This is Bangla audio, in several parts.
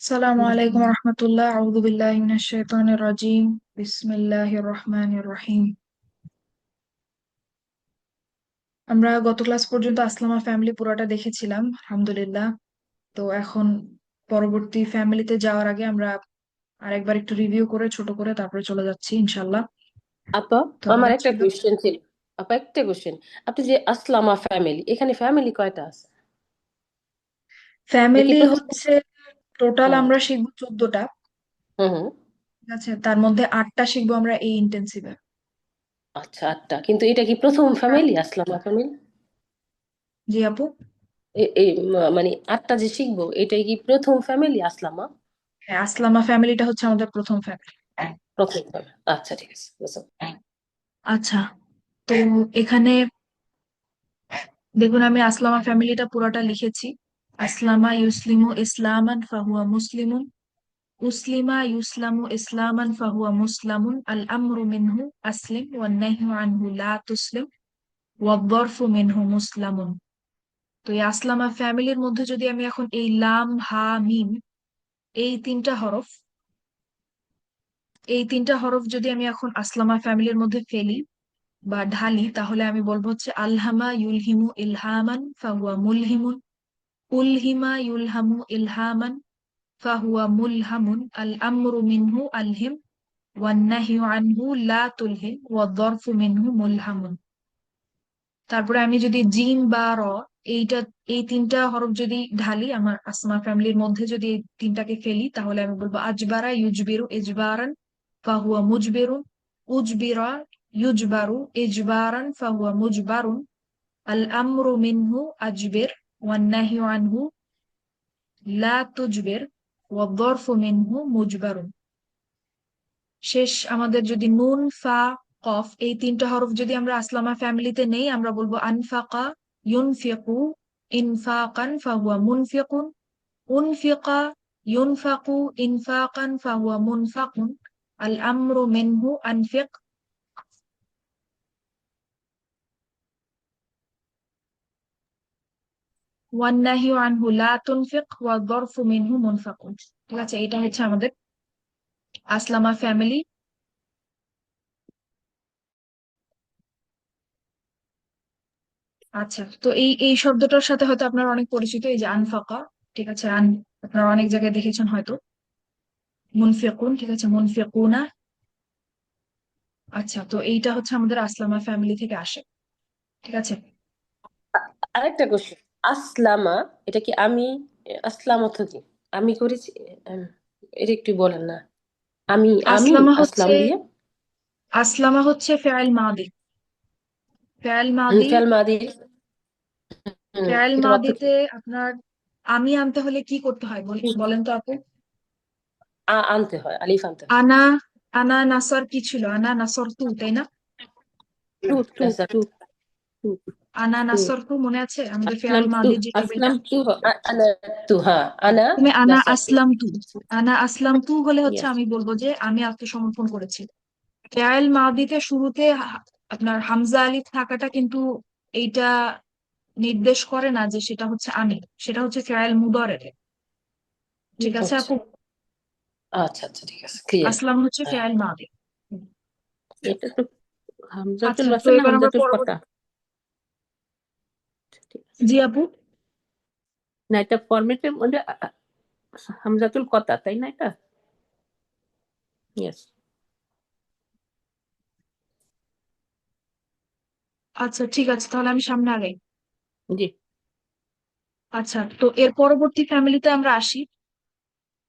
সালাম আলাইকুম রহমতুল্লাহ আউযু রাজিম রহিম আমরা গত ক্লাস পর্যন্ত আসলামা ফ্যামিলি দেখেছিলাম আলহামদুলিল্লাহ। তো এখন পরবর্তী ফ্যামিলিতে যাওয়ার আগে আমরা আরেকবার একটু রিভিউ করে ছোট করে তারপরে চলে যাচ্ছি ইনশাল্লাহ আপা আমার একটা কোশ্চেন ছিল। আপা একটা কোশ্চেন আপনি যে আসলামা ফ্যামিলি এখানে ফ্যামিলি কয়টা আছে? ফ্যামিলি হচ্ছে টোটাল আমরা শিখব চোদ্দটা। হুম। ঠিক আছে? তার মধ্যে আটটা শিখব আমরা এই ইন্টেন্সিভে আচ্ছা আটটা। কিন্তু এটা কি প্রথম ফ্যামিলি আসলামা ফ্যামিলি জি আপু। এই মানে আটটা যে শিখব এটাই কি প্রথম ফ্যামিলি আসলামা? হ্যাঁ আসলামা ফ্যামিলিটা হচ্ছে আমাদের প্রথম ফ্যামিলি প্রথম ফ্যামিলি আচ্ছা ঠিক আছে। আচ্ছা তো এখানে দেখুন আমি আসলামা ফ্যামিলিটা পুরোটা লিখেছি। আসলামা ইউসলিমু ইসলামান ফাহুয়া মুসলিমুন উসলিমা ইউসলামু ইসলামান ফাহুয়া মুসলামুন আল আমরু মিনহু আসলিম ওয়ান নাহয়ু আনহু লা তুসলিম ওয়াদ-দরফু মিনহু মুসলামুন তো এই আসলামা ফ্যামিলির মধ্যে যদি আমি এখন এই লাম, হা, মিম, এই তিনটা হরফ, এই তিনটা হরফ যদি আমি এখন আসলামা ফ্যামিলির মধ্যে ফেলি বা ঢালি, তাহলে আমি বলব হচ্ছে আলহামা ইউলহিমু ইলহামান, ফাহুয়া মুলহিমুন। উলহিমা ইউলহামু ইলহামান ফাহুয়া মুলহামুন আল আমরু মিনহু আলহিম ওয়ান নাহয়ু আনহু লা তুলহিম ওয়াদ-দরফু মিনহু মুলহামুন। তারপরে আমি যদি জিম বা র, এইটা, এই তিনটা হরফ যদি ঢালি, আমার আসমা ফ্যামিলির মধ্যে যদি এই তিনটাকে ফেলি, তাহলে আমি বলব আজবারা ইউজবিরু ইজবারান ফাহুয়া মুজবিরুন, উজবিরা ইউজবারু ইজবারান ফাহুয়া মুজবারুন, আল আমরু মিনহু আজবির নাহয়ু আনহু লা তুজবির ওয়াদ-দরফু মিনহু মুজবারুন শেষ আমাদের যদি নুন, ফা, কফ এই তিনটা হরফ যদি আমরা আসলামা ফ্যামিলিতে নেই, আমরা বলব আনফাকা, ইউনফিকু, ইনফাকান ফাহুয়া মুনফিকুন, উনফিকা, ইউনফাকু, ইনফাকান ফাহুয়া মুনফাকুন, আল আমরু মিনহু আনফিক ওয়ান নাহিউ আনহু লা তুনফিক ওয়া দরফু মিনহু মুনফাকুন। ঠিক আছে এটা হচ্ছে আমাদের আসলামা ফ্যামিলি। আচ্ছা তো এই এই শব্দটার সাথে হয়তো আপনার অনেক পরিচিত, এই যে আনফাকা, ঠিক আছে, আন, আপনারা অনেক জায়গায় দেখেছেন হয়তো। মুনফিকুন, ঠিক আছে, মুনফিকুনা। আচ্ছা তো এইটা হচ্ছে আমাদের আসলামা ফ্যামিলি থেকে আসে। ঠিক আছে? আরেকটা কোয়েশ্চেন আসলামা এটা কি আমি আসলাম অর্থ কি আমি করেছি এটা একটু বলেন না। আমি আমি আসলাম দিয়ে? আসলামা হচ্ছে ফেয়াল মাদি। ফেয়াল মাদি ফেল মাদি। ফেয়াল মাদিতে আপনার আমি আনতে হলে কি করতে হয়? বল- বলেন তো আপু। আনতে হয় আলিফ আনতে হয়। আনা আনা নাসর কি ছিল? আনা নাসর তু তাই না? টু টু টু আনা টু নাসর তু মনে আছে আমাদের যে আনা আনা তুমি আনা নাসাতু আসলাম তু আনা আসলাম তু হলে হচ্ছে আমি বলব যে আমি আত্মসমর্পণ করেছি। ফেয়াল মাদিতে শুরুতে আপনার হামজা আলিফ থাকাটা কিন্তু এইটা নির্দেশ করে না যে সেটা হচ্ছে আমি সেটা হচ্ছে ফেয়াল মুদারে ঠিক আছে আচ্ছা আপু? আচ্ছা আচ্ছা ঠিক আছে ক্লিয়ার আসলাম হচ্ছে হ্যাঁ। ফেয়াল মাদি। এটা তো আচ্ছা তো এবার আমরা হামজাতুল পরবর্তী কতা ঠিক আছে জি আপু। না এটা ফরম্যাটের মধ্যে আ- হামজাতুল কতা তাই না এটা? ইয়েস আচ্ছা ঠিক আছে তাহলে আমি সামনে আগাই। জি। আচ্ছা তো এর পরবর্তী ফ্যামিলিতে আমরা আসি।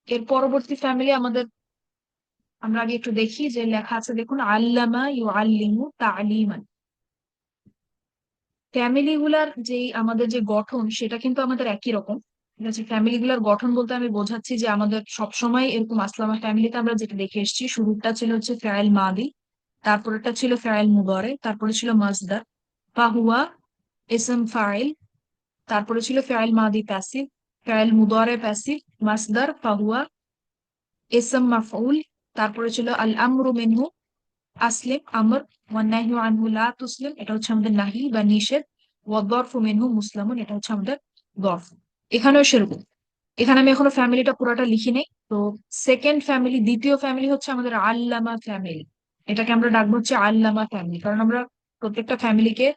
এর পরবর্তী ফ্যামিলি আমাদের আমরা আগে একটু দেখি যে লেখা আছে দেখুন আল্লামা ইউ আল্লিমু তালিমান ফ্যামিলি গুলার যে আমাদের যে গঠন, সেটা কিন্তু আমাদের একই রকম। ঠিক আছে? ফ্যামিলি গুলার গঠন বলতে আমি বোঝাচ্ছি যে আমাদের সবসময় এরকম আসলামা ফ্যামিলিতে আমরা যেটা দেখে এসেছি শুরুটা ছিল হচ্ছে ফেরাইল মাদি তারপরেটা ছিল ফেরাইল মুবারে তারপরে ছিল মাজদার ফাহুয়া ইসম ফাইল তারপরে ছিল ফেরাইল মাদি প্যাসিভ ফেরাইল মুদারে প্যাসিভ মাসদার ফাহুয়া ইসম মাফউল তারপরে ছিল আল আমরু মিনহু আসলিম আমর ওয়ান নাহিউ আনহু লা তুসলিম এটা হচ্ছে আমাদের নাহি বা নিষেধ। ওয়াদরফু মিনহু মুসলামুন এটা হচ্ছে আমাদের দরফ এখানেও সেরকম। এখানে আমি এখনও ফ্যামিলিটা পুরোটা লিখি নেই। তো সেকেন্ড ফ্যামিলি, দ্বিতীয় ফ্যামিলি হচ্ছে আমাদের আল্লামা ফ্যামিলি। এটাকে আমরা ডাকবো হচ্ছে আল্লামা ফ্যামিলি। কারণ আমরা প্রত্যেকটা ফ্যামিলিকে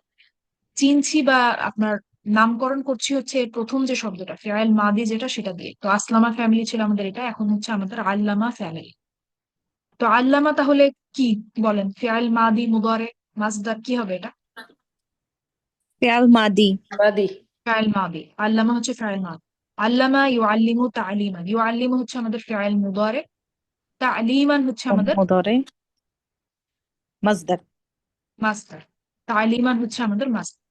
চিনছি বা আপনার নামকরণ করছি হচ্ছে প্রথম যে শব্দটা ফেরাইল মাদি যেটা, সেটা দিয়ে। তো আসলামা ফ্যামিলি ছিল আমাদের এটা। এখন হচ্ছে আমাদের আল্লামা ফ্যামিলি। তো আল্লামা তাহলে কি বলেন? ফেরাইল মাদি মুদারে মাসদার কি হবে এটা? ফেয়াল মাদি। মাদি। ফেরাইল মাদি। আল্লামা হচ্ছে ফেরাইল মাদি। আল্লামা ইউ আল্লিমু তালিমান ইউ হচ্ছে আমাদের ফেরাইল মুদারে। তালিমান হচ্ছে আমাদের মুদরে মাসদার। মাস্টার তালিমান হচ্ছে আমাদের মাস্টার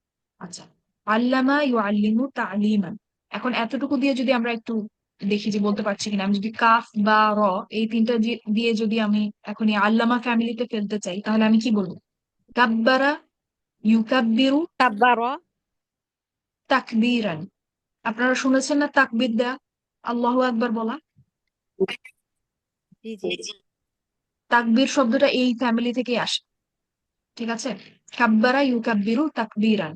আচ্ছা। আল্লামা ইউ আল্লিমু তালিমান এখন এতটুকু দিয়ে যদি আমরা একটু দেখি যে বলতে পারছি কিনা আমি যদি কাফ বা র এই তিনটা দিয়ে যদি আমি এখন এই আল্লামা ফ্যামিলিতে ফেলতে চাই তাহলে আমি কি বলব? কাব্বারা ইউকাব্বিরু কাব্বারা তাকবীরান। আপনারা শুনেছেন না তাকবীর দেয়া? আল্লাহু আকবার বলা? তাকবীর শব্দটা এই ফ্যামিলি থেকে আসে। ঠিক আছে? কাব্বারা ইউকাব্বিরু তাকবীরান।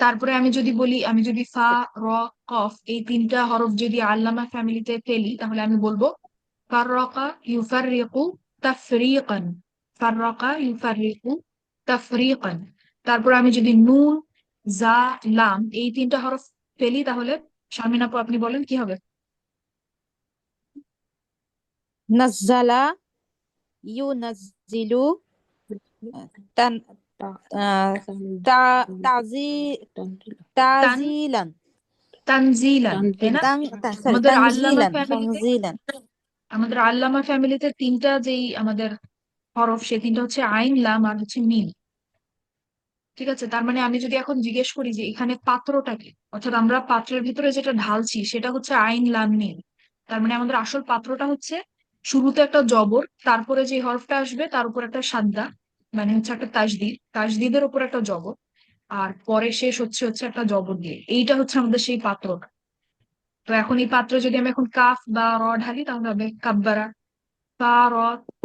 তারপরে আমি যদি বলি, আমি যদি ফা, র, কফ এই তিনটা হরফ যদি আল্লামা ফ্যামিলিতে ফেলি, তাহলে আমি বলব, ফাররাকা ইউফাররিকু তাফরিকান, ফাররাকা ইউফাররিকু তারপর আমি যদি নুন, জা, লাম এই তিনটা হরফ ফেলি, তাহলে শারমিন আপু আপনি বলেন কি হবে? নাজ্জালা ইউনাজ্জিলু তাজিলান তানজিলান তাই না? আমাদের আল্লামা ফ্যামিলিতে আমাদের আল্লামা ফ্যামিলিতে তিনটা যেই আমাদের হরফ সে তিনটা হচ্ছে আইন লাম আর হচ্ছে মিম। ঠিক আছে? তার মানে আমি যদি এখন জিজ্ঞেস করি যে এখানে পাত্রটা কি? অর্থাৎ আমরা পাত্রের ভিতরে যেটা ঢালছি সেটা হচ্ছে আইন লাম মিম। তার মানে আমাদের আসল পাত্রটা হচ্ছে শুরুতে একটা জবর তারপরে যে হরফটা আসবে তার উপর একটা সাদ্দা। মানে হচ্ছে একটা তাজদিদ তাজদিদের উপর একটা জবর আর পরে শেষ হচ্ছে হচ্ছে একটা জবর দিয়ে এইটা হচ্ছে আমাদের সেই পাত্রটা তো এখন এই পাত্র যদি আমি এখন কাফ বা র ঢালি তাহলে হবে কাব্বারা। ফা র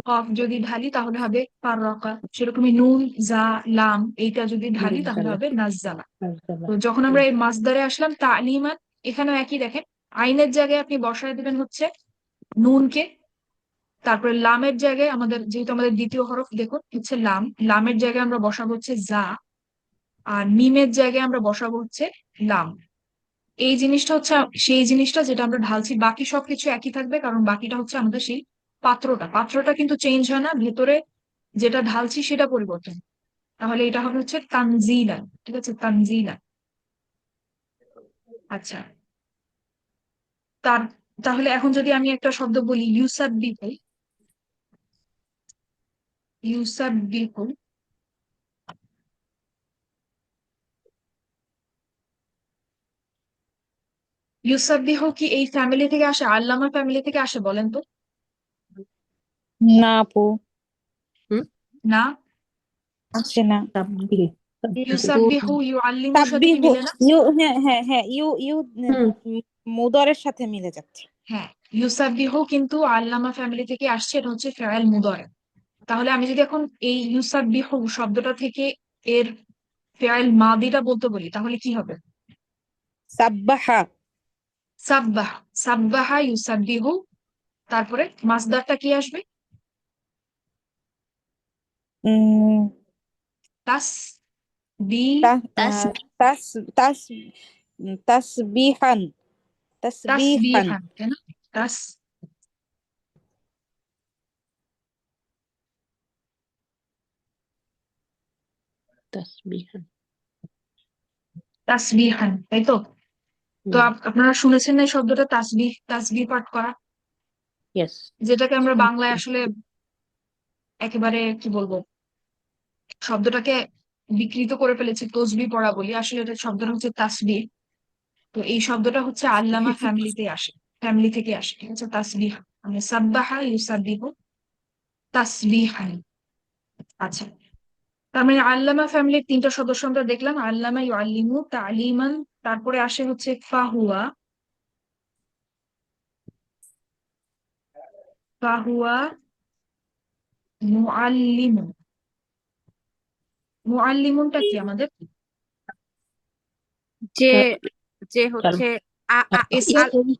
কফ যদি ঢালি তাহলে হবে ফাররাকা। সেরকমই নুন জা লাম এইটা যদি ঢালি তাহলে। হবে নাজ্জালা। তো যখন আমরা এই মাসদারে আসলাম তালিমান এখানেও একই দেখেন। আইনের জায়গায় আপনি বসায় দিবেন হচ্ছে নুনকে তারপরে লামের জায়গায় আমাদের, যেহেতু আমাদের দ্বিতীয় হরফ, দেখুন, হচ্ছে লাম। লামের জায়গায় আমরা বসাবো হচ্ছে জা, আর মিমের জায়গায় আমরা বসাবো হচ্ছে লাম। এই জিনিসটা হচ্ছে, সেই জিনিসটা যেটা আমরা ঢালছি, বাকি সবকিছু একই থাকবে, কারণ বাকিটা হচ্ছে আমাদের সেই পাত্রটা। পাত্রটা কিন্তু চেঞ্জ হয় না, ভেতরে যেটা ঢালছি সেটা পরিবর্তন। তাহলে এটা হবে হচ্ছে তানজিলান ঠিক আছে? তানজিলান আচ্ছা। তার, তাহলে এখন যদি আমি একটা শব্দ বলি, ইউসাব্বিহু ইউসাব্বিহু ইউসাব্বিহু কি এই ফ্যামিলি থেকে আসে আল্লামা ফ্যামিলি থেকে আসে বলেন তো না আপু না আসে না তাব্বিহ ইউসাব্বিহু ইউআল্লিমুর সাথে মিলে না ইউ হ্যাঁ হ্যাঁ হ্যাঁ ইউ ইউ। মুদরের সাথে মিলে যাচ্ছে হ্যাঁ ইউসাব্বিহু কিন্তু আল্লামা ফ্যামিলি থেকে আসছে এটা হচ্ছে ফেরাইল মুদরে তাহলে আমি যদি এখন এই ইউসাব্বিহু শব্দটা থেকে এর ফেরাইল মাদিটা বলতে বলি তাহলে কি হবে? সাব্বাহা। সাব্বাহ সাব্বাহা ইউসাব্বিহু তারপরে মাসদারটা কি আসবে? উম, তাস বি তাস তাস তাসবিহান। তাসবিহান তাসবিহান। তাস তাসবিহান। তাসবিহান তাই তো? তো আপনারা শুনেছেন এই শব্দটা তাসবিহ তাসবিহ পাঠ করা? ইয়েস যেটাকে আমরা বাংলায় আসলে একেবারে কি বলব শব্দটাকে বিকৃত করে ফেলেছি তসবি পড়া বলি। আসলে এটা শব্দটা হচ্ছে তাসবি তো এই শব্দটা হচ্ছে আল্লামা ফ্যামিলিতে আসে ফ্যামিলি থেকে আসে। ঠিক আছে তাসবিহ। মানে সাব্বাহা ইউসাব্বিহু তাসবিহান। আচ্ছা। তার মানে আল্লামা ফ্যামিলির তিনটা সদস্য আমরা দেখলাম আল্লামা ইউআল্লিমু তালিমান তারপরে আসে হচ্ছে ফাহুয়া। ফাহুয়া মুআল্লিমুন মুআল্লিমুনটা কি আমাদের? যে যে হচ্ছে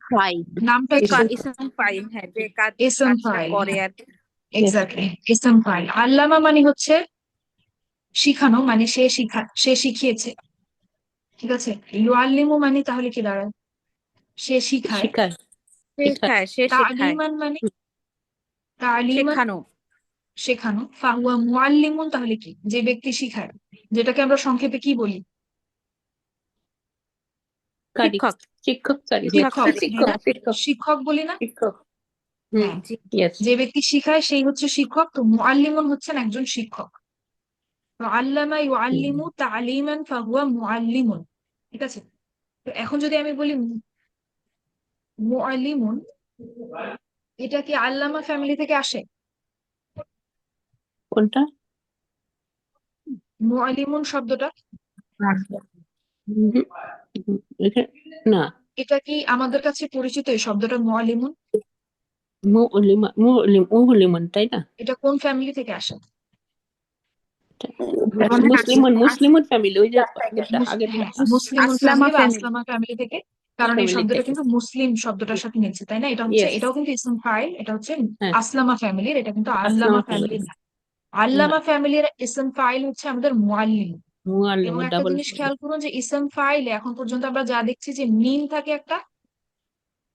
ফাইল। নামটা ইসম ফাইল হ্যাঁ যে কাজ ইসম কাজটা ফাইল করে আর এক্স্যাক্টলি ইসম ফাইল। আল্লামা মানে হচ্ছে শিখানো মানে সে শিখা সে শিখিয়েছে। ঠিক আছে? ইউআল্লিমু মানে তাহলে কি দাঁড়ায় সে শিখায়। শিখায়। সে তালিমান মানে তালিমান শেখানো। শেখানো। ফাহুয়া মুআল্লিমুন তাহলে কি? যে ব্যক্তি শিখায়। যেটাকে আমরা সংক্ষেপে কি বলি? শিক্ষক। শিক্ষক। শিক্ষক, শিক্ষক। শিক্ষক শিক্ষক। বলি না? শিক্ষক। হুম হ্যাঁ যে ব্যক্তি শিখায় সেই হচ্ছে শিক্ষক। তো মুআল্লিমুন হচ্ছেন একজন শিক্ষক। আল্লামা ইউআল্লিমু তালিমান ফাহুয়া মুআল্লিমুন। ঠিক আছে? তো এখন যদি আমি বলি মুআল্লিমুন এটা কি আল্লামা ফ্যামিলি থেকে আসে? কোনটা? মুআল্লিমুন শব্দটা। না। এটা কি আমাদের কাছে পরিচিত এই শব্দটা মুআল্লিমুন? মুলিমান তাই না? এটা কোন ফ্যামিলি থেকে আসে? মুসলিমান মুসলিমান ফ্যামিলি ওই যে হ্যাঁ, আসলামা ফ্যামিলি ফ্যামিলি থেকে কারণ এই শব্দটা কিন্তু মুসলিম শব্দটার সাথে মিলছে তাই না? এটা হচ্ছে এটাও কিন্তু ইসম ফাইল এটা হচ্ছে হ্যাঁ। আসলামা ফ্যামিলির এটা কিন্তু আল্লামা না। আল্লামা ফ্যামিলির ইসম ফাইল হচ্ছে আমাদের মুআল্লিম। মুআল্লিম এবং একটা জিনিস খেয়াল করুন যে ইসম ফাইলে এখন পর্যন্ত আমরা যা দেখছি যে মিম থাকে একটা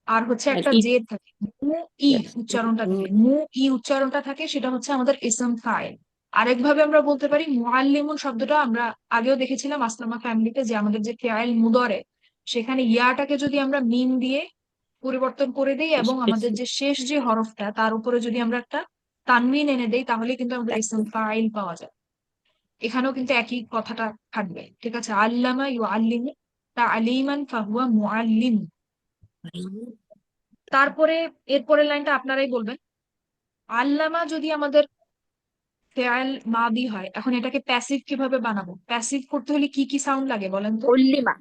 আর হচ্ছে একটা ই। জেদ থাকে। মু ই উচ্চারণটা মু- থাকে। মু ই উচ্চারণটা থাকে সেটা হচ্ছে আমাদের ইসম ফাইল আরেকভাবে আমরা বলতে পারি মুআল্লিমুন শব্দটা আমরা আগেও দেখেছিলাম আসলামা ফ্যামিলিতে যে আমাদের যে ফেআইল মুদরে সেখানে ইয়াটাকে যদি আমরা মিম দিয়ে পরিবর্তন করে দেই এবং আমাদের যে শেষ যে হরফটা তার উপরে যদি আমরা একটা তানমিন এনে দেই তাহলে কিন্তু আমাদের ইসম ফাইল পাওয়া যায়। এখানেও কিন্তু একই কথাটা থাকবে ঠিক আছে? আল্লামা ইউ আল্লিমু তা আলিমান ফাহুয়া মুআল্লিম। তারপরে এরপরের লাইনটা আপনারাই বলবেন। আল্লামা যদি আমাদের ফেয়াল মাদি হয় এখন এটাকে প্যাসিভ কীভাবে বানাবো? প্যাসিভ করতে হলে কি কি সাউন্ড লাগে বলেন তো? উল্লিমা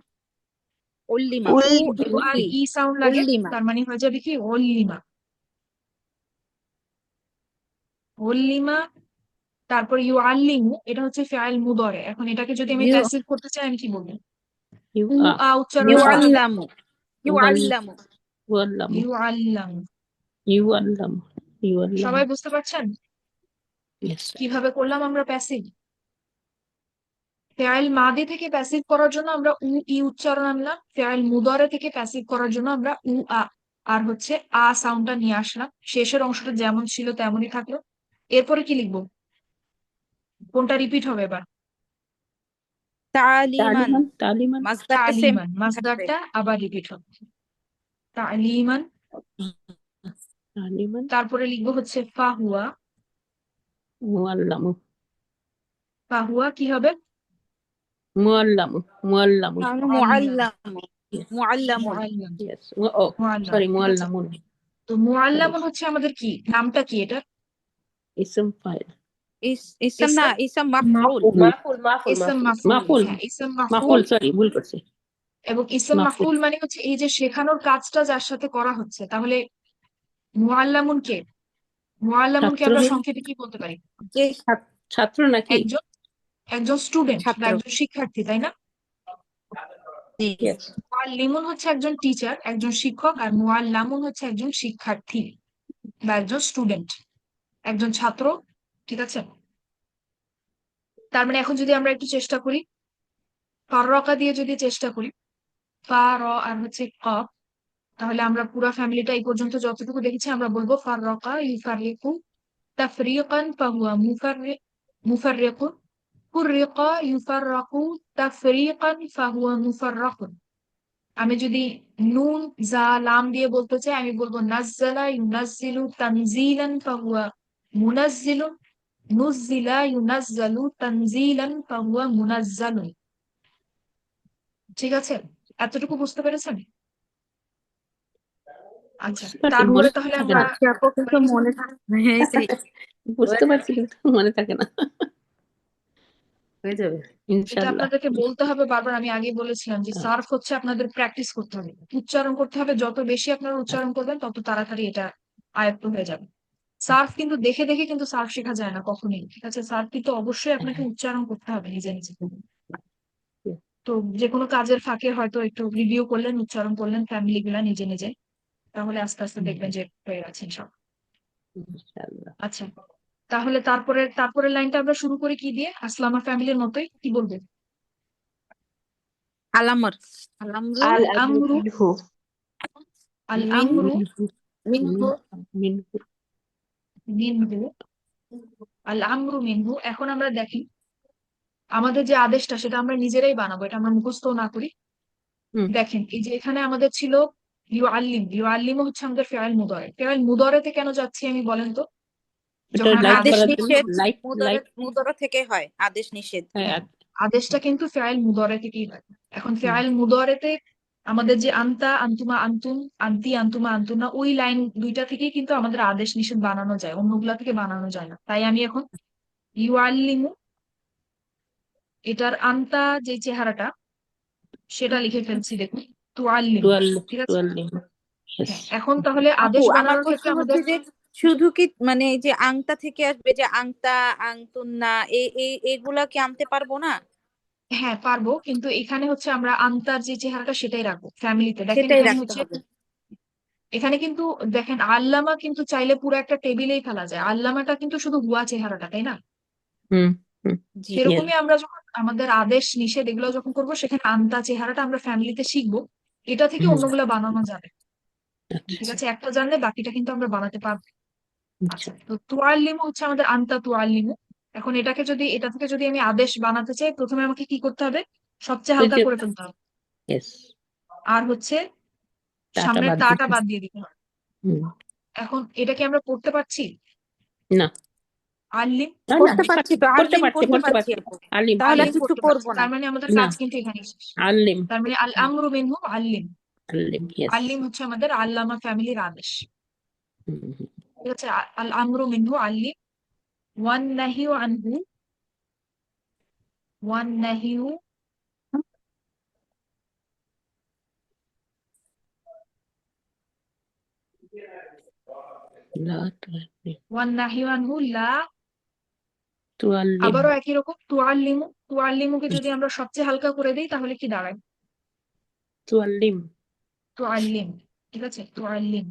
উল্লিমা আর ই সাউন্ড লাগে উল্লিমা। তার মানে হয়ে যাবে কি? ওল্লিমা। ওল্লিমা তারপর ইউ আল্লিমু এটা হচ্ছে ফেয়াল মুদরে। এখন এটাকে যদি আমি প্যাসিভ করতে চাই আমি কি বলব? ইউ আ উচ্চারণ ইউ আল্লাম। সবাই বুঝতে পারছেন? কীভাবে করলাম আমরা প্যাসিভ ফেয়াল মাদি থেকে প্যাসিভ করার জন্য আমরা উ ই উচ্চারণ আনলাম। ফেয়াল মুদরে থেকে প্যাসিভ করার জন্য আমরা উ আ আর হচ্ছে আ সাউন্ডটা নিয়ে আসলাম। শেষের অংশটা যেমন ছিল তেমনই থাকল। এরপরে কি লিখব? কোনটা রিপিট হবে এবার? তালিমান। তালিমান তালিমান। মাসদারটা সেম তালিমান মাসদারটা আবার রিপিট হবে। তালিমান। তালিমান। তারপরে লিখব হচ্ছে ফাহুয়া। মুআল্লামু। ফাহুয়া কি হবে? মুআল্লামু মুআল্লামু। মুআল্লামু মুআল্লামু। ইয়েস ও সরি মুআল্লামুন তো মুআল্লামুন হচ্ছে আমাদের কি? নামটা কি এটা? ইসম ফাইল। ইসম না ইসম মাফউল মাফুল। মাফুল ইসম মাফুল। মাফউল মাফউল। ইসম মাফউল সরি ভুল করছি। এবং ইসম। মাফউল মানে হচ্ছে এই যে শেখানোর কাজটা যার সাথে করা হচ্ছে। তাহলে মুআল্লামুন কে? মুআল্লামুনকে আমরা। সংক্ষেপে কি বলতে পারি? যে ছাত্র নাকি? একজন একজন স্টুডেন্ট বা একজন শিক্ষার্থী তাই না? Yes. মুআল্লিমুন হচ্ছে একজন টিচার একজন শিক্ষক আর মুআল্লামুন হচ্ছে একজন শিক্ষার্থী বা একজন স্টুডেন্ট একজন ছাত্র ঠিক আছে? তার মানে এখন যদি আমরা একটু চেষ্টা করি ফাররকা দিয়ে যদি চেষ্টা করি ফা র আর হচ্ছে কফ তাহলে আমরা পুরো ফ্যামিলিটা এই পর্যন্ত যতটুকু দেখেছি, আমরা বলব ফাররকা ইউফারিকু তাফরিকান ফাহুয়া মুফাররিক মুফাররিকুন। ফুররিকা ইউফাররাকু তাফরিকান ফাহুয়া মুফাররাকুন। আমি যদি নুন, জা, লাম দিয়ে বলতে চাই, আমি বলব নাজ্জালা ইউনাজ্জিলু তানজিলান ফাহুয়া মুনাজ্জিলুন। নুজ্জিলা ইউনাজ্জালু তানজিলান ফাহুয়া মুনাজ্জালুন। ঠিক আছে? এতটুকু বুঝতে পেরেছেন? আচ্ছা তারপরে তাহলে থাকে আমরা না। আপু কিন্তু মনে হ্যাঁ সেই বুঝতে পারছি কিন্তু মনে থাকে না। হয়ে যাবে। এটা আপনাদেরকে বলতে হবে বারবার আমি আগে বলেছিলাম যে সার্ফ হচ্ছে আপনাদের প্র্যাকটিস করতে হবে। উচ্চারণ করতে হবে যত বেশি আপনারা উচ্চারণ করবেন তত তাড়াতাড়ি এটা আয়ত্ত হয়ে যাবে। সার্ফ কিন্তু দেখে দেখে কিন্তু সার্ফ শেখা যায় না কখনোই ঠিক আছে? সার্ফ কিন্তু অবশ্যই আপনাকে উচ্চারণ করতে হবে নিজে নিজে। তো যে কোনো কাজের ফাঁকে হয়তো একটু রিভিউ করলেন উচ্চারণ করলেন ফ্যামিলি গুলা নিজে নিজে। তাহলে আস্তে আস্তে দেখবেন যে হয়ে গেছে সব। আচ্ছা তাহলে তারপরে তারপরে লাইনটা আমরা শুরু করি কি দিয়ে? আসলামা ফ্যামিলির মতোই কি বলব? আলামর। আলামরু আল আমরু আল আমরু মিনহু মিনহু। মিনহু আল আমরু মিনহু। এখন আমরা দেখি আমাদের যে আদেশটা সেটা আমরা নিজেরাই বানাবো এটা আমরা মুখস্থ না করি। দেখেন এই যে এখানে আমাদের ছিল ইউ আল্লিম হচ্ছে আমাদের ফেয়াল মুদরে ফেয়াল মুদরেতে কেন যাচ্ছি আমি বলেন তো? আদেশ নিষেধ মুদরা থেকে হয় আদেশ নিষেধ। হ্যাঁ আদেশটা কিন্তু ফেয়াল মুদরে থেকেই হয়। এখন ফেয়াল মুদরেতে আমাদের যে আন্তা আন্তুমা আন্তুম আন্তি আন্তুমা আন্তুনা ওই লাইন দুইটা থেকেই কিন্তু আমাদের আদেশ নিষেধ বানানো যায় অন্যগুলা থেকে বানানো যায় না। তাই আমি এখন ইউ আল্লিমু এটার আন্তা যে চেহারাটা সেটা লিখে ফেলছি দেখুন। ঠিক আছে? হ্যাঁ, এখন তাহলে আদেশ আমার বানানোর ক্ষেত্রে আমাদের শুধু কি মানে যে আংতা থেকে আসবে যে আংতা আংতুন্না এই এই এগুলা কি আনতে পারব না? হ্যাঁ পারব কিন্তু এখানে হচ্ছে আমরা আন্তার যে চেহারাটা সেটাই রাখব ফ্যামিলিতে দেখেন সেটাই এখানে রাখতে হচ্ছে হবে। এখানে কিন্তু দেখেন আল্লামা কিন্তু চাইলে পুরো একটা টেবিলেই ফেলা যায়। আল্লামাটা কিন্তু শুধু হুয়া চেহারাটা তাই না? হুম জি সেরকমই আমরা যখন আমাদের আদেশ নিষেধ এগুলো যখন করব সেখানে আন্তা চেহারাটা আমরা ফ্যামিলিতে শিখব। এটা থেকে। অন্যগুলো বানানো যাবে। ঠিক আচ্ছা আছে একটা জানলে বাকিটা কিন্তু আমরা বানাতে পারব। আচ্ছা। আচ্ছা তো তুয়াল্লিমু হচ্ছে আমাদের আন্তা তুয়াল্লিমু এখন এটাকে যদি এটা থেকে যদি আমি আদেশ বানাতে চাই প্রথমে আমাকে কি করতে হবে? সবচেয়ে হালকা করে ফেলতে হবে। আর হচ্ছে সামনের তাটা বাদ দিয়ে দিতে হবে। এখন এটা কি আমরা পড়তে পারছি? না। আল্লিম না না করতে পারছি তো করতে আলিম পারছি করতে করতে পারছি। পারছি আপু আলিম। তাহলে আল্লিম কিছু করতে পারছি করব না তার মানে আমাদের না। কাজ কিন্তু এখানেই শেষ। আলিম। তার মানে আল আমরু মিনহু আল্লিম আলিম ইয়েস আল্লিম হচ্ছে আমাদের আল্লামা ফ্যামিলির আদেশ হুম হুম। ঠিক আছে আ- আল আমরু মিনহু আল্লিম ওয়ান নাহিউ আনহু। ওয়ান নাহিউ লা তুয়াল্লিম ওয়ান নাহিউ আনহু লা তুয়াল্লিম আবারও একই রকম তুয়াল্লিমু তুয়াল্লিমুকে যদি আমরা সবচেয়ে হালকা করে দিই তাহলে কি দাঁড়ায়? তুয়াল্লিম তুয়াল্লিম ঠিক আছে? তুয়াল্লিম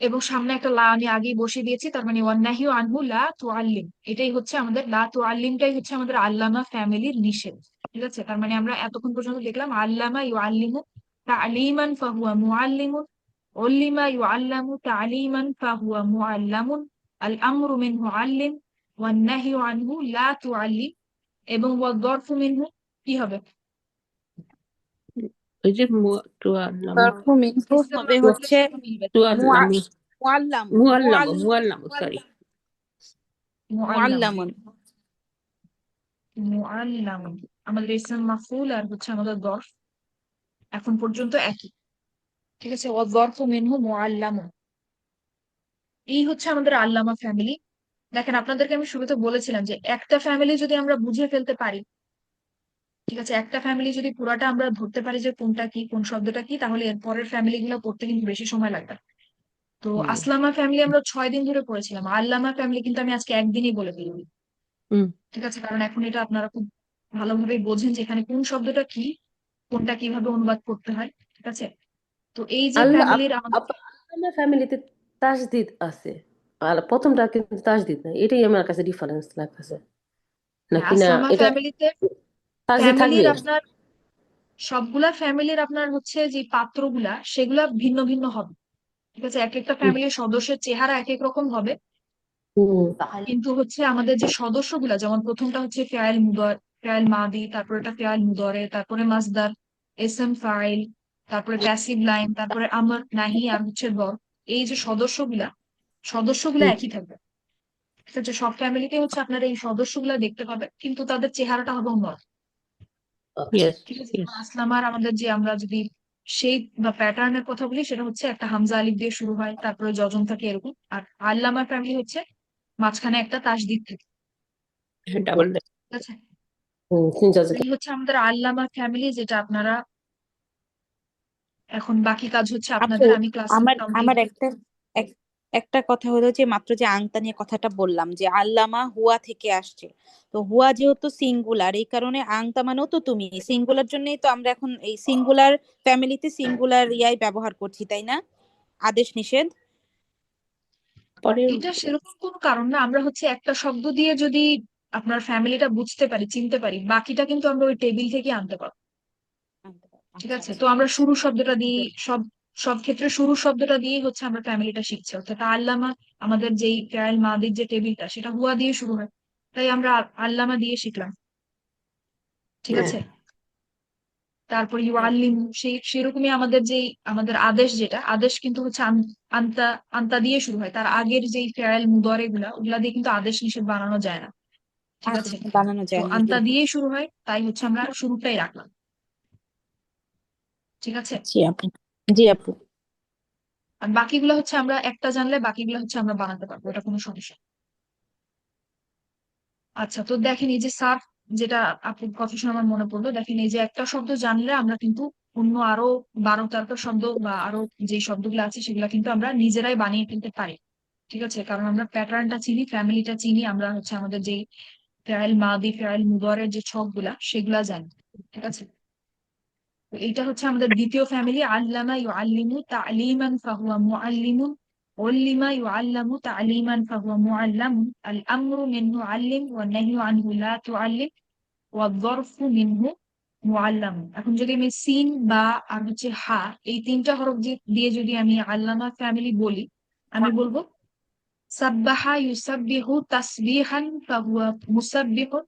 এবং সামনে একটা লা আমি আগেই বসিয়ে দিয়েছি তার মানে ওয়ান্নাহি আনহু লা তুআল্লিম এটাই হচ্ছে আমাদের লা তুআল্লিমটাই হচ্ছে আমাদের আল্লামা ফ্যামিলির নিষেধ ঠিক আছে? তার মানে আমরা এতক্ষণ পর্যন্ত দেখলাম আল্লামা ইউআল্লিমু তা'লিমান ফাহুয়া মুআল্লিমুন উল্লিমা ইউআল্লামু তা'লিমান ফাহুয়া মুআল্লামুন। আল আমরু মিনহু আল্লিম ওয়ান নাহয়ু আনহু লা তুআল্লিম এবং ওয়া মিনহু কি হবে? ওই যে মু- তুয়াল্লাম মিনহু। হবে হচ্ছে মুআল্লাম। মুআল্লাম মুআল্লাম। সরি মুআল্লামুন। মুআল্লামুন আমাদের ইসলাম মাফুল আর হচ্ছে আমাদের দরফ এখন পর্যন্ত একই। ঠিক আছে? ওয়াযরফু মিনহু মুআল্লামুন। এই হচ্ছে আমাদের আল্লামা ফ্যামিলি দেখেন আপনাদেরকে আমি শুরুতে বলেছিলাম যে একটা ফ্যামিলি যদি আমরা বুঝে ফেলতে পারি ঠিক আছে একটা ফ্যামিলি যদি পুরাটা আমরা ধরতে পারি যে কোনটা কি কোন শব্দটা কি তাহলে এর পরের ফ্যামিলি গুলো পড়তে কিন্তু বেশি সময় লাগবে তো। আসলামা ফ্যামিলি আমরা ছয় দিন ধরে পড়েছিলাম আল্লামা ফ্যামিলি কিন্তু আমি আজকে একদিনই বলে হুম। ঠিক আছে কারণ এখন এটা আপনারা খুব ভালোভাবে বোঝেন যে এখানে কোন শব্দটা কি কোনটা কীভাবে অনুবাদ করতে হয় ঠিক আছে তো এই যে ফ্যামিলির আমাদের ফ্যামিলিতে তাসদিদ আছে আর প্রথমটা কিন্তু তাসদিদ নাই এটাই আমার কাছে ডিফারেন্স লাগতেছে। নাকি না আসলামা এটা ফ্যামিলিতে তাসদিদ থাকবে। ফ্যামিলির আপনার সবগুলা ফ্যামিলির আপনার হচ্ছে যে পাত্রগুলা সেগুলা ভিন্ন ভিন্ন হবে। ঠিক আছে এক একটা ফ্যামিলির সদস্যের চেহারা এক এক রকম হবে। কিন্তু হচ্ছে আমাদের যে সদস্যগুলা যেমন প্রথমটা হচ্ছে ফেয়াল মুদর ফেয়াল মাদি তারপরে এটা ফেয়াল মুদরে তারপরে মাসদার এসএম ফাইল তারপরে প্যাসিভ লাইন তারপরে আমর নাহি আর হচ্ছে বর। এই যে সদস্যগুলা সদস্যগুলা। একই থাকবে। ঠিক আছে সব ফ্যামিলিতে হচ্ছে আপনারা এই সদস্যগুলা দেখতে পাবেন কিন্তু তাদের চেহারাটা হবে অন্য ঠিক আছে? আসলামার আমাদের যে আমরা যদি সেই বা প্যাটার্নের কথা বলি সেটা হচ্ছে একটা হামজা আলিফ দিয়ে শুরু হয় তারপরে যজন থাকে এরকম। আর আল্লামার ফ্যামিলি হচ্ছে মাঝখানে একটা তাসদিদ থাকে। ডাবল ঠিক আছে? হচ্ছে আমাদের আল্লামা ফ্যামিলি যেটা আপনারা এখন বাকি কাজ হচ্ছে আপনাদের আমি ক্লাস আমার আমার একটা একটা কথা হলো যে মাত্র যে আংতা নিয়ে কথাটা বললাম যে আল্লামা হুয়া থেকে আসছে। তো হুয়া যেহেতু সিঙ্গুলার এই কারণে আংতা মানেও তো তুমি। সিঙ্গুলার জন্যই তো আমরা এখন এই সিঙ্গুলার ফ্যামিলিতে সিঙ্গুলার ইয়াই ব্যবহার করছি তাই না? আদেশ নিষেধ? পরে এটা সেরকম কোনো কারণ না। আমরা হচ্ছে একটা শব্দ দিয়ে যদি আপনার ফ্যামিলিটা বুঝতে পারি চিনতে পারি বাকিটা কিন্তু আমরা ওই টেবিল থেকে আনতে পারব। ঠিক আছে? তো আমরা শুরু শব্দটা দিয়ে সব সব ক্ষেত্রে শুরু শব্দটা দিয়েই হচ্ছে আমরা ফ্যামিলিটা শিখছি। অর্থাৎ আল্লামা আমাদের যেই ফেরাইল মাদির যে টেবিলটা সেটা হুয়া দিয়ে শুরু হয়। তাই আমরা আল্লামা দিয়ে শিখলাম। ঠিক হ্যাঁ। আছে? তারপর ইউ আল্লিম সেই সেরকমই আমাদের যেই আমাদের আদেশ যেটা আদেশ কিন্তু হচ্ছে আন- আন্তা আন্তা দিয়ে শুরু হয়। তার আগের যেই ফেরাইল মুদরে গুলা ওগুলা দিয়ে কিন্তু আদেশ নিষেধ বানানো যায় না। ঠিক আছে? বানানো যায় আন্তা দিয়েই শুরু হয় তাই হচ্ছে আমরা শুরুটাই রাখলাম। ঠিক আছে? জি আপু। জি আপু। আর বাকিগুলো হচ্ছে আমরা একটা জানলে বাকিগুলো হচ্ছে আমরা বানাতে পারব এটা কোনো সমস্যা আচ্ছা তো দেখেন এই যে সার্ফ যেটা আপনার কথা শুনে আমার মনে পড়ল দেখেন এই যে একটা শব্দ জানলে আমরা কিন্তু অন্য আরও বারো তেরোটা শব্দ বা আরও যে শব্দগুলো আছে সেগুলো কিন্তু আমরা নিজেরাই বানিয়ে ফেলতে পারি ঠিক আছে? কারণ আমরা প্যাটার্নটা চিনি ফ্যামিলিটা চিনি আমরা হচ্ছে আমাদের যে ফেরাইল মাদি ফেরাইল মুদরের যে ছকগুলা সেগুলা জানি ঠিক আছে? তো এইটা হচ্ছে আমাদের দ্বিতীয় ফ্যামিলি আল্লামা ইউআল্লিমু তা'লিমান ফাহুয়া মুআল্লিমুন উল্লিমা ইউআল্লামু তা'লিমান ফাহুয়া মুআল্লামুন আল আমরু মিনহু আল্লিম ওয়া নাহয়ু আনহু লা তুআল্লিম ওয়া যরফু মিনহু মুআল্লামুন এখন যদি আমি সিন বা আর হচ্ছে হা এই তিনটা হরফ দিয়ে- দিয়ে যদি আমি আল্লামা ফ্যামিলি বলি আমি বলব সাব্বাহা ইউসাব্বিহু তাসবিহান ফাহুয়া মুসাব্বিহুন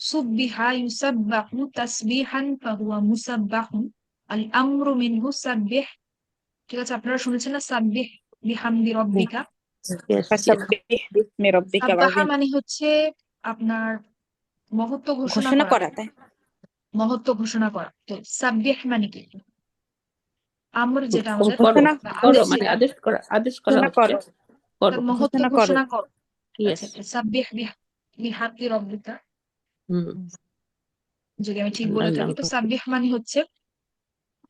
সুব্বিহা ইউসাব্বাহু তাসবিহান ফাহুয়া মুসাব্বাহুন আল আমরু মিনহু সাব্বিহ ঠিক আছে আপনারা শুনেছেন না? সাব্বিহ বিহামদি রব্বিকা? মানে হচ্ছে আপনার মহত্ব ঘোষণা করা। তাই? মহত্ব ঘোষণা করা। তো সাব্বিহ মানে কি? আমর যেটা আমাদের মানে আদেশ করা করা মহত্ব ঘোষণা করো। আচ্ছা সাব্বিহ বিহামদি রব্বিকা। হুম। যদি আমি ঠিক বলে থাকি তো সাব্বিহ মানে হচ্ছে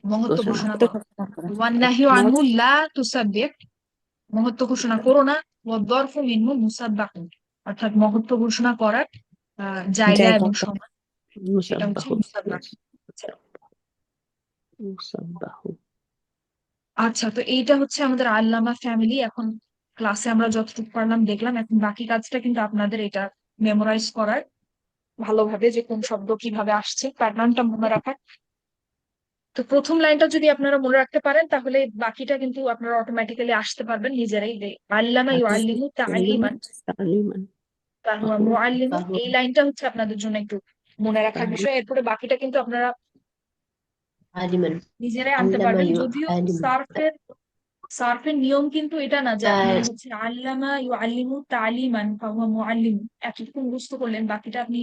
মহত্ব ঘোষণা করো। করা ওয়ান্নাহিউ আনহু লা তুসাব্বিহ। মহত্ব ঘোষণা করো না। ওয়াদরফু মিনহু মুসাব্বাহুন। অর্থাৎ মহত্ব ঘোষণা করার জায়গা জায়গা। এবং সময়। সেটা হচ্ছে মুসাব্বাহ। মুসাব্বাহু। আচ্ছা তো এইটা হচ্ছে আমাদের আল্লামা ফ্যামিলি। এখন ক্লাসে আমরা যতটুকু পারলাম দেখলাম। এখন বাকি কাজটা কিন্তু আপনাদের এটা মেমোরাইজ করার ভালোভাবে যে কোন শব্দ কীভাবে আসছে প্যাটার্নটা মনে রাখার। তো প্রথম লাইনটা যদি আপনারা মনে রাখতে পারেন তাহলে বাকিটা কিন্তু আপনারা অটোমেটিক্যালি আসতে পারবেন নিজেরাই আল্লামা ইউ আল্লিমু তালিমান তালিমান ফাহুয়া ফাহুয়া- মুআল্লিমুন ফাহুয়া- এই লাইনটা হচ্ছে আপনাদের জন্য একটু মনে রাখার বিষয়। এরপরে বাকিটা কিন্তু আপনারা আলিমান নিজেরাই আনতে পারবেন। যদিও সার্ফের সার্ফের নিয়ম কিন্তু এটা না যে হচ্ছে আল্লামা ইউ আল্লিমু তালিমান ফাহুয়া মুআল্লিমুন এতটুকু বুঝতে করলেন বাকিটা আপনি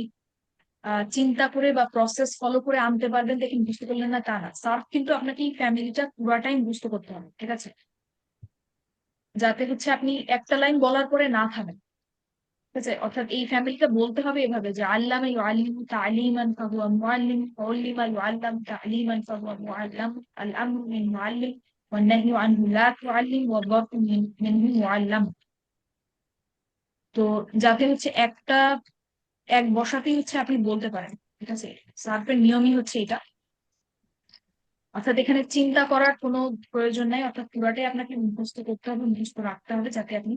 চিন্তা করে বা প্রসেস ফলো করে আনতে পারবেন দেখেন বুঝতে পারলেন না তা না সার্ফ কিন্তু আপনাকে এই ফ্যামিলিটা পুরাটাই বুঝতে করতে হবে ঠিক আছে যাতে হচ্ছে আপনি একটা লাইন বলার পরে না থামেন ঠিক আছে অর্থাৎ এই ফ্যামিলিটা বলতে হবে এভাবে যে আল্লামা ইউআল্লিমু তালিমান ফাহুয়া মুআল্লিম উল্লিমা ইউআল্লাম তালিমান ফাহুয়া মুআল্লাম আল আমরু মিন মুআল্লিম والنهي عنه لا تعلم والظرف من- منه معلم তো যাতে হচ্ছে একটা এক বসাতেই হচ্ছে আপনি বলতে পারেন, ঠিক আছে? সার্ফের নিয়মই হচ্ছে এটা। অর্থাৎ এখানে চিন্তা করার কোনো প্রয়োজন নাই, অর্থাৎ পুরাটাই আপনাকে মুখস্থ করতে হবে, মুখস্থ রাখতে হবে যাতে আপনি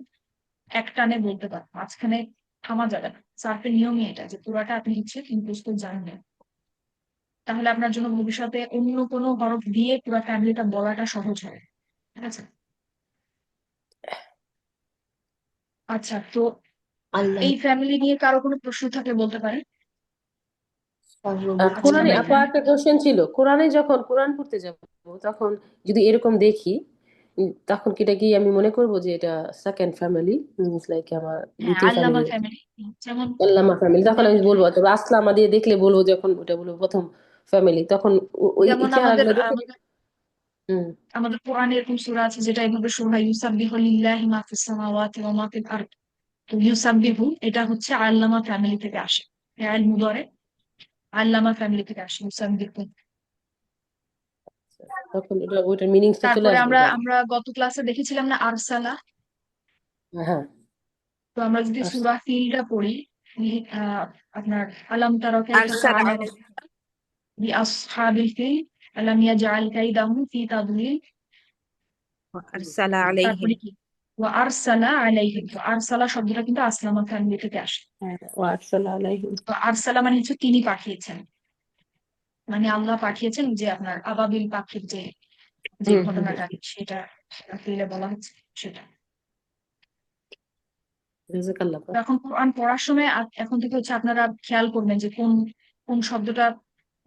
এক টানে বলতে পারেন। মাঝখানে থামা যাবে না। সার্ফের নিয়মই এটা, যে পুরাটা আপনি হচ্ছে মুখস্থ জানবেন। তাহলে আপনার জন্য ভবিষ্যতে অন্য কোনো হরফ দিয়ে পুরো ফ্যামিলিটা বলাটা সহজ হবে, ঠিক আছে? আচ্ছা তো আল্লাহ। এই ফ্যামিলি নিয়ে কারও কোনো প্রশ্ন থাকলে বলতে পারেন? সর্বমোট আচ্ছা, আমরা কোরআনে আপা এখানে- একটা কোশ্চেন ছিল। কোরআনে যখন কোরআন পড়তে যাব তখন যদি এরকম দেখি তখন কি এটা কি আমি মনে করব যে এটা সেকেন্ড ফ্যামিলি মিনস লাইক আমার হ্যাঁ দ্বিতীয় আল্লামা ফ্যামিলি যেমন আল্লামা ফ্যামিলি তখন আমি বলব তবে আসলামা দিয়ে দেখলে বলব যখন ওটা বলব প্রথম ফ্যামিলি তখন ওই যেমন আমাদের আমাদের হুম। আমাদের কোরআনে এরকম সূরা আছে যেটা এভাবে শুরু হয় ইউসাব্বিহু লিল্লাহি মা ফিস সামাওয়াতি ওয়া মা ফিল আরদ। ইউসাব্বিহু এটা হচ্ছে আল্লামা ফ্যামিলি থেকে আসে। ফেআল মুদারে আল্লামা ফ্যামিলি থেকে আসে ইউসাব্বিহু তখন ওটা ওইটার মিনিংসটা চলে তারপরে আসবে আমরা আমরা গত ক্লাসে দেখেছিলাম না আরসালা? হ্যাঁ। তো আমরা যদি সূরা ফিলটা পড়ি আপনার আলাম তারা কাইফা আরসালা ফাআলা আলাইহিম বিআসহাবিল ফিল আলাম ইয়াজআল কাইদাহুম ফি তাদলিল। আরসালা আলাইহিম আরসালা আলাইহিম তো আরসালা শব্দটা কিন্তু আসলামা ফ্যামিলি থেকে আসে। হ্যাঁ তো আরসালা মানে হচ্ছে তিনি পাঠিয়েছেন। মানে আল্লাহ পাঠিয়েছেন যে আপনার আবাবিল পাখির যে যে ঘটনাটা সেটা বলা হচ্ছে সেটা। এখন কোরআন পড়ার সময় এখন থেকে হচ্ছে আপনারা খেয়াল করবেন যে কোন কোন শব্দটা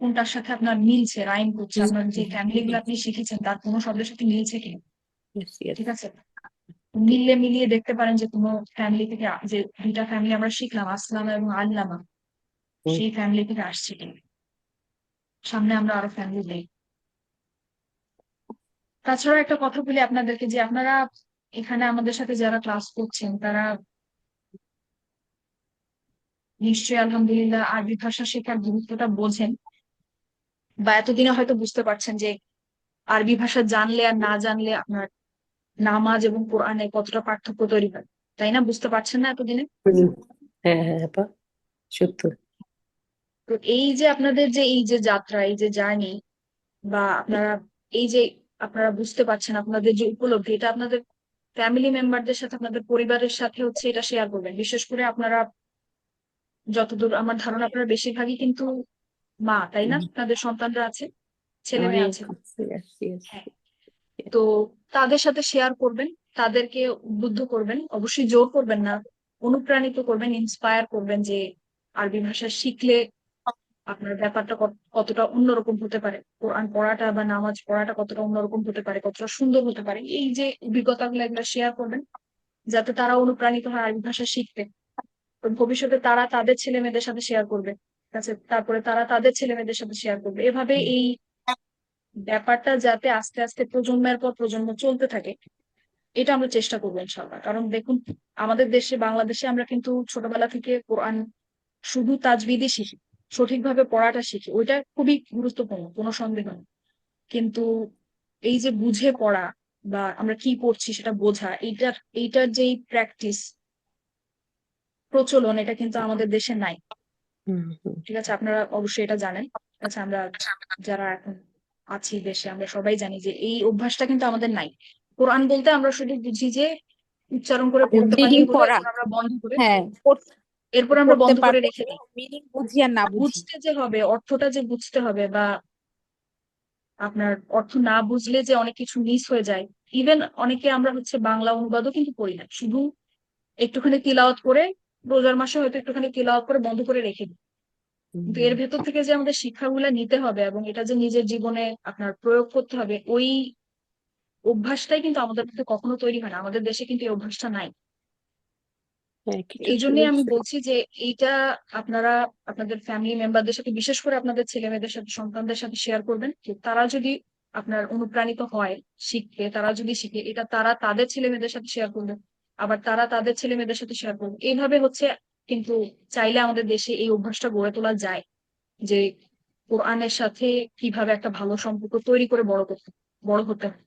কোনটার সাথে আপনার মিলছে রাইম করছে আপনার যে ফ্যামিলি গুলো আপনি শিখেছেন তার কোনো শব্দের সাথে মিলছে কি yes, yes. ঠিক আছে? মিললে মিলিয়ে দেখতে পারেন যে কোনো ফ্যামিলি থেকে যে দুইটা ফ্যামিলি আমরা শিখলাম আসলামা এবং আল্লামা সেই ফ্যামিলি থেকে আসছে কিনা সামনে আমরা আরও ফ্যামিলি দেই তাছাড়া একটা কথা বলি আপনাদেরকে যে আপনারা এখানে আমাদের সাথে যারা ক্লাস করছেন তারা নিশ্চয়ই আলহামদুলিল্লাহ আরবি ভাষা শেখার গুরুত্বটা বোঝেন বা এতদিনে হয়তো বুঝতে পারছেন যে আরবি ভাষা জানলে আর না জানলে আপনার নামাজ এবং কোরআনে কতটা পার্থক্য তৈরি হয়? তাই না? বুঝতে পারছেন না এতদিনে? হ্যাঁ হ্যাঁ আপা সত্য। তো এই যে আপনাদের যে এই যে যাত্রা এই যে জার্নি বা আপনারা এই যে আপনারা বুঝতে পারছেন আপনাদের যে উপলব্ধি এটা আপনাদের ফ্যামিলি মেম্বারদের সাথে আপনাদের পরিবারের সাথে হচ্ছে এটা শেয়ার করবেন। বিশেষ করে আপনারা যতদূর আমার ধারণা আপনারা বেশিরভাগই কিন্তু মা তাই না? আপনাদের সন্তানরা আছে ছেলে মেয়ে আছে. হ্যাঁ। তো তাদের সাথে শেয়ার করবেন তাদেরকে উদ্বুদ্ধ করবেন অবশ্যই জোর করবেন না অনুপ্রাণিত করবেন ইন্সপায়ার করবেন যে আরবি ভাষা শিখলে আপনার ব্যাপারটা কত- কতটা অন্যরকম হতে পারে কোরআন পড়াটা বা নামাজ পড়াটা কতটা অন্যরকম হতে পারে কতটা সুন্দর হতে পারে এই যে অভিজ্ঞতাগুলো এগুলো শেয়ার করবেন যাতে তারা অনুপ্রাণিত হয় আরবি ভাষা শিখতে। তো ভবিষ্যতে তারা তাদের ছেলে মেয়েদের সাথে শেয়ার করবে ঠিক আছে? তারপরে তারা তাদের ছেলে মেয়েদের সাথে শেয়ার করবে। এভাবে এই ব্যাপারটা যাতে আস্তে আস্তে প্রজন্মের পর প্রজন্ম চলতে থাকে এটা আমরা চেষ্টা করব ইনশাল্লাহ কারণ দেখুন আমাদের দেশে বাংলাদেশে আমরা কিন্তু ছোটবেলা থেকে কোরআন শুধু তাজবিদই শিখি সঠিকভাবে পড়াটা শিখি ওইটা খুবই গুরুত্বপূর্ণ কোনো সন্দেহ নেই। কিন্তু এই যে বুঝে পড়া বা আমরা কি পড়ছি সেটা বোঝা এইটার এইটার যেই প্র্যাকটিস প্রচলন এটা কিন্তু আমাদের দেশে নাই। ঠিক আছে আপনারা অবশ্যই এটা জানেন। আচ্ছা আমরা যারা এখন আছি দেশে আমরা সবাই জানি যে এই অভ্যাসটা কিন্তু আমাদের নাই। কোরআন বলতে আমরা শুধু বুঝি যে উচ্চারণ করে পড়তে পারি আমরা বন্ধ করে হ্যাঁ। এরপর আমরা বন্ধ করে রেখে দিই। মিনিং বুঝি আর না বুঝতে যে হবে অর্থটা যে বুঝতে হবে বা আপনার অর্থ না বুঝলে যে অনেক কিছু মিস হয়ে যায়। ইভেন অনেকে আমরা হচ্ছে বাংলা অনুবাদও কিন্তু পড়ি না। শুধু একটুখানি তিলাওয়াত করে রোজার মাসে হয়তো একটুখানি তিলাওয়াত করে বন্ধ করে রেখে দিই। কিন্তু এর ভেতর থেকে যে আমাদের শিক্ষাগুলো নিতে হবে এবং এটা যে নিজের জীবনে আপনার প্রয়োগ করতে হবে ওই অভ্যাসটাই কিন্তু আমাদের মধ্যে কখনো তৈরি হয় না। আমাদের দেশে কিন্তু এই অভ্যাসটা নাই। হ্যাঁ, এই জন্যই আমি বলছি যে এইটা আপনারা আপনাদের ফ্যামিলি মেম্বারদের সাথে বিশেষ করে আপনাদের ছেলে মেয়েদের সাথে সন্তানদের সাথে শেয়ার করবেন তারা যদি আপনার অনুপ্রাণিত হয় শিখতে তারা যদি শিখে এটা তারা তাদের ছেলে মেয়েদের সাথে শেয়ার করবে আবার তারা তাদের ছেলে মেয়েদের সাথে শেয়ার করবে। এইভাবে হচ্ছে কিন্তু চাইলে আমাদের দেশে এই অভ্যাসটা গড়ে তোলা যায় যে কোরআনের সাথে কীভাবে একটা ভালো সম্পর্ক তৈরি করে বড় করতে বড় হতে হয়।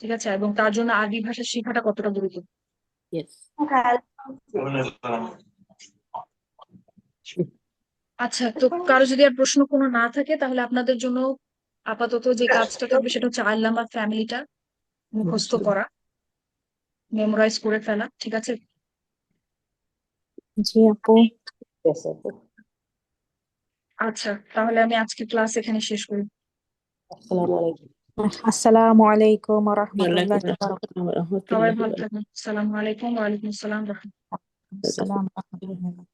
ঠিক আছে? এবং তার জন্য আরবি ভাষা শেখাটা কতটা গুরুত্ব আচ্ছা তো কারও যদি আর প্রশ্ন কোনো না থাকে তাহলে আপনাদের জন্য আপাতত যে কাজটা করবে সেটা হচ্ছে আল্লামা ফ্যামিলিটা মুখস্থ করা মেমোরাইজ করে ফেলা ঠিক আছে? জি আপু। আচ্ছা তাহলে আমি আজকে ক্লাস এখানে শেষ করি। আসসালামু আলাইকুম। আসসালামু আলাইকুম ওয়া রাহমাতুল্লাহি ওয়া বারাকাতুহু আসসালাম ওয়া সবাই ভালো ওয়া আসসালামু আলাইকুম ওয়া আলাইকুম আসসালাম। আসসালামু আলাইকুম।